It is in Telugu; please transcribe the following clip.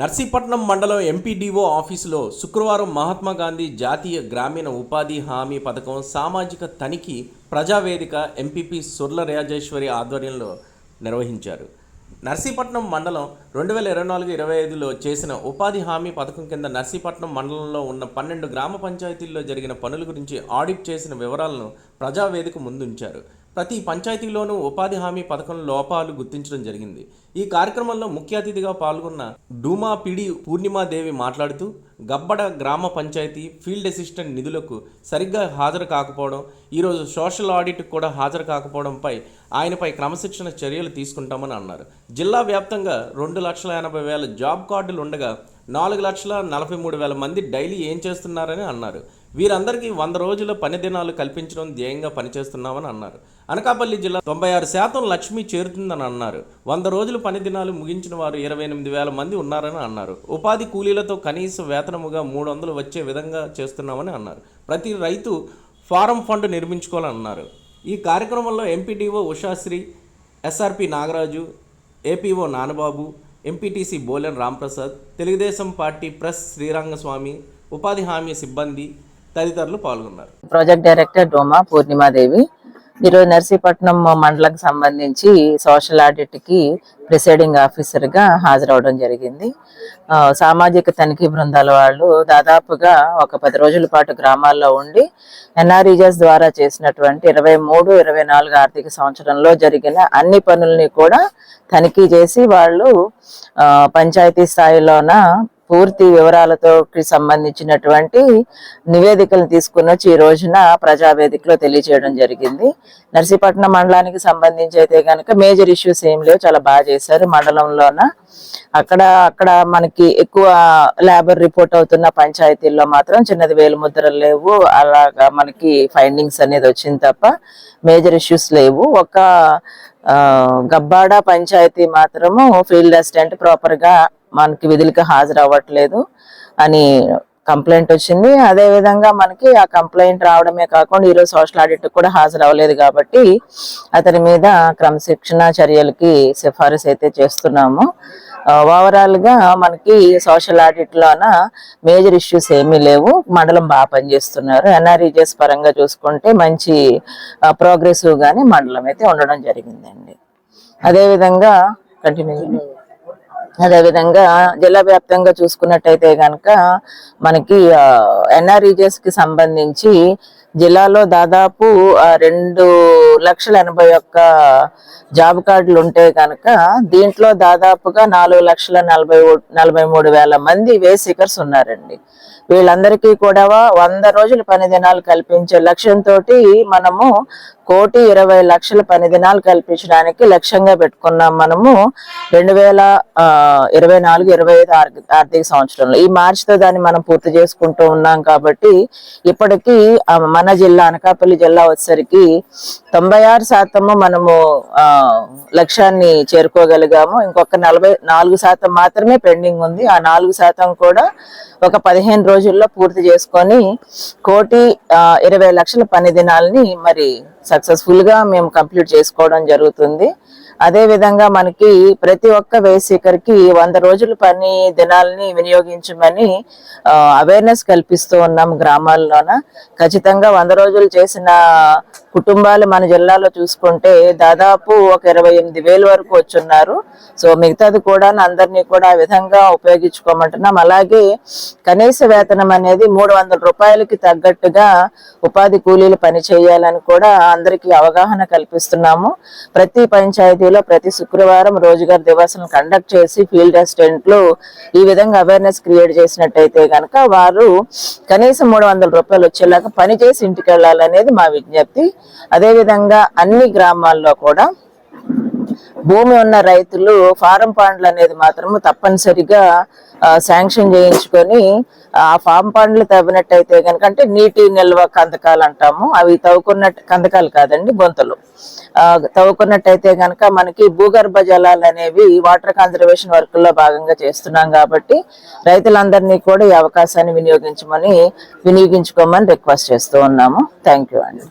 నర్సీపట్నం మండలం ఎంపీడీఓ ఆఫీసులో శుక్రవారం మహాత్మా గాంధీ జాతీయ గ్రామీణ ఉపాధి హామీ పథకం సామాజిక తనిఖీ ప్రజావేదిక ఎంపీపీ సుర్ల రాజేశ్వరి ఆధ్వర్యంలో నిర్వహించారు. నర్సీపట్నం మండలం రెండు వేల ఇరవై నాలుగు ఇరవై ఐదులో చేసిన ఉపాధి హామీ పథకం కింద నర్సీపట్నం మండలంలో ఉన్న పన్నెండు గ్రామ పంచాయతీల్లో జరిగిన పనుల గురించి ఆడిట్ చేసిన వివరాలను ప్రజావేదిక ముందుంచారు. ప్రతి పంచాయతీలోనూ ఉపాధి హామీ పథకం లోపాలు గుర్తించడం జరిగింది. ఈ కార్యక్రమంలో ముఖ్య అతిథిగా పాల్గొన్న డూమా పిడి పూర్ణిమాదేవి మాట్లాడుతూ గబ్బడ గ్రామ పంచాయతీ ఫీల్డ్ అసిస్టెంట్ నిధులకు సరిగ్గా హాజరు కాకపోవడం ఈరోజు సోషల్ ఆడిట్ కూడా హాజరు కాకపోవడంపై ఆయనపై క్రమశిక్షణ చర్యలు తీసుకుంటామని అన్నారు. జిల్లా వ్యాప్తంగా రెండు లక్షల ఎనభై వేల జాబ్ కార్డులు ఉండగా నాలుగు లక్షల నలభై మూడు వేల మంది డైలీ ఏం చేస్తున్నారని అన్నారు. వీరందరికీ వంద రోజుల పని దినాలు కల్పించడం ధ్యేయంగా పనిచేస్తున్నామని అన్నారు. అనకాపల్లి జిల్లా తొంభై ఆరు శాతం లక్ష్మి చేరుతుందని అన్నారు. వంద రోజులు పని దినాలు ముగించిన వారు ఇరవై ఎనిమిది వేల మంది ఉన్నారని అన్నారు. ఉపాధి కూలీలతో కనీస వేతనముగా మూడు వందలు వచ్చే విధంగా చేస్తున్నామని అన్నారు. ప్రతి రైతు ఫారం ఫండ్ నిర్మించుకోవాలని అన్నారు. ఈ కార్యక్రమంలో MPDO Ushasri SRP Nagaraju APO Nanababu MPTC Bolen Ramprasad Telugu Desam party press Srirangaswamy ఉపాధి హామీ సిబ్బంది తదితరులు పాల్గొన్నారు. ప్రాజెక్ట్ డైరెక్టర్ డోమా పూర్ణిమాదేవి ఈరోజు నర్సీపట్నం మండలకు సంబంధించి సోషల్ ఆడిట్కి ప్రిసైడింగ్ ఆఫీసర్గా హాజరవడం జరిగింది. సామాజిక తనిఖీ బృందాల వాళ్ళు దాదాపుగా ఒక పది రోజుల పాటు గ్రామాల్లో ఉండి ఎన్ఆర్ఈజెస్ ద్వారా చేసినటువంటి ఇరవై మూడు ఇరవై నాలుగు ఆర్థిక సంవత్సరంలో జరిగిన అన్ని పనుల్ని కూడా తనిఖీ చేసి వాళ్ళు పంచాయతీ స్థాయిలోన పూర్తి వివరాలతో సంబంధించినటువంటి నివేదికలు తీసుకుని వచ్చి ఈ రోజున ప్రజావేదికలో తెలియజేయడం జరిగింది. నర్సీపట్నం మండలానికి సంబంధించి అయితే కనుక మేజర్ ఇష్యూస్ ఏం లేవు చాలా బాగా చేశారు మండలంలోన. అక్కడ అక్కడ మనకి ఎక్కువ లేబర్ రిపోర్ట్ అవుతున్న పంచాయతీల్లో మాత్రం చిన్నది వేలు ముద్రలు లేవు అలాగా మనకి ఫైండింగ్స్ అనేది వచ్చింది తప్ప మేజర్ ఇష్యూస్ లేవు. ఒక గబ్బాడ పంచాయతీ మాత్రము ఫీల్డ్ అసిస్టెంట్ ప్రాపర్గా మనకి విధులకి హాజరు అవ్వట్లేదు అని కంప్లైంట్ వచ్చింది. అదే విధంగా మనకి ఆ కంప్లైంట్ రావడమే కాకుండా ఈరోజు సోషల్ ఆడిట్ కూడా హాజరు అవ్వలేదు కాబట్టి అతని మీద క్రమశిక్షణ చర్యలకి సిఫారసు అయితే చేస్తున్నాము. ఓవరాల్గా మనకి సోషల్ ఆడిట్ లోన మేజర్ ఇష్యూస్ ఏమీ లేవు. మండలం బాగా పనిచేస్తున్నారు. ఎన్ఆర్ఈజెస్ పరంగా చూసుకుంటే మంచి ప్రోగ్రెసివ్ గానే మండలం అయితే ఉండడం జరిగిందండి. అదే విధంగా కంటిన్యూ అదేవిధంగా జిల్లా వ్యాప్తంగా చూసుకున్నట్టయితే కనుక మనకి ఎన్ఆర్ఈజెస్కి సంబంధించి జిల్లాలో దాదాపు ఆ, రెండు లక్షల ఎనభై ఒక్క జాబ్ కార్డులు ఉంటే కనుక దీంట్లో దాదాపుగా నాలుగు లక్షల నలభై ఓ- నలభై మూడు వేల మంది వేసికర్స్ ఉన్నారండి. వీళ్ళందరికీ కూడా వంద రోజుల పని దినాలు కల్పించే లక్ష్యంతో మనము కోటి ఇరవై లక్షల పని దినాలు కల్పించడానికి లక్ష్యంగా పెట్టుకున్నాం మనము రెండు వేల ఇరవై నాలుగు ఇరవై ఐదు ఆర్థిక ఆర్థిక సంవత్సరంలో. ఈ మార్చితో దాన్ని మనం పూర్తి చేసుకుంటూ ఉన్నాం కాబట్టి ఇప్పటికీ మన మన జిల్లా అనకాపల్లి జిల్లా వచ్చేసరికి తొంభై ఆరు శాతము మనము ఆ, లక్ష్యాన్ని చేరుకోగలిగాము. ఇంకొక నలభై నాలుగు శాతం మాత్రమే పెండింగ్ ఉంది. ఆ నాలుగు శాతం కూడా ఒక పదిహేను రోజుల్లో పూర్తి చేసుకొని కోటి ఇరవై లక్షల పని దినాలని మరి సక్సెస్ఫుల్గా మేము కంప్లీట్ చేసుకోవడం జరుగుతుంది. అదే విధంగా మనకి ప్రతి ఒక్క వేసికర్కి వంద రోజుల పని దినాలని వినియోగించమని అవేర్నెస్ కల్పిస్తూ ఉన్నాం గ్రామాల్లోన. ఖచ్చితంగా వంద రోజులు చేసిన కుటుంబాలు మన జిల్లాలో చూసుకుంటే దాదాపు ఒక ఇరవై ఎనిమిది వేల వరకు వచ్చున్నారు. సో మిగతాది కూడా అందరినీ కూడా ఆ విధంగా ఉపయోగించుకోమంటున్నాం. అలాగే కనీస వేతనం అనేది మూడు వందల రూపాయలకి తగ్గట్టుగా ఉపాధి కూలీలు పని చేయాలని కూడా అందరికీ అవగాహన కల్పిస్తున్నాము. ప్రతి పంచాయతీలో ప్రతి శుక్రవారం రోజుగారు దివాసం కండక్ట్ చేసి ఫీల్డ్ అసిస్టెంట్లు ఈ విధంగా అవేర్నెస్ క్రియేట్ చేసినట్టయితే కనుక వారు కనీసం మూడు వందల రూపాయలు వచ్చేలాగా పని చేసి ఇంటికి వెళ్ళాలనేది మా విజ్ఞప్తి. అదేవిధంగా అన్ని గ్రామాల్లో కూడా భూమి ఉన్న రైతులు ఫారం పాండ్లు అనేది మాత్రము తప్పనిసరిగా శాంక్షన్ చేయించుకొని ఆ ఫామ్ పాండ్లు తవ్వినట్టయితే కనుక అంటే నీటి నిల్వ కందకాలు అంటాము. అవి తవ్వుకున్నట్టు కందకాలు కాదండి బొంతలు. తవ్వుకున్నట్టయితే కనుక మనకి భూగర్భ జలాలు అనేవి వాటర్ కన్జర్వేషన్ వర్క్లో భాగంగా చేస్తున్నాం కాబట్టి రైతులందరినీ కూడా ఈ అవకాశాన్ని వినియోగించమని వినియోగించుకోమని రిక్వెస్ట్ చేస్తూ ఉన్నాము. థ్యాంక్ యూ అండి.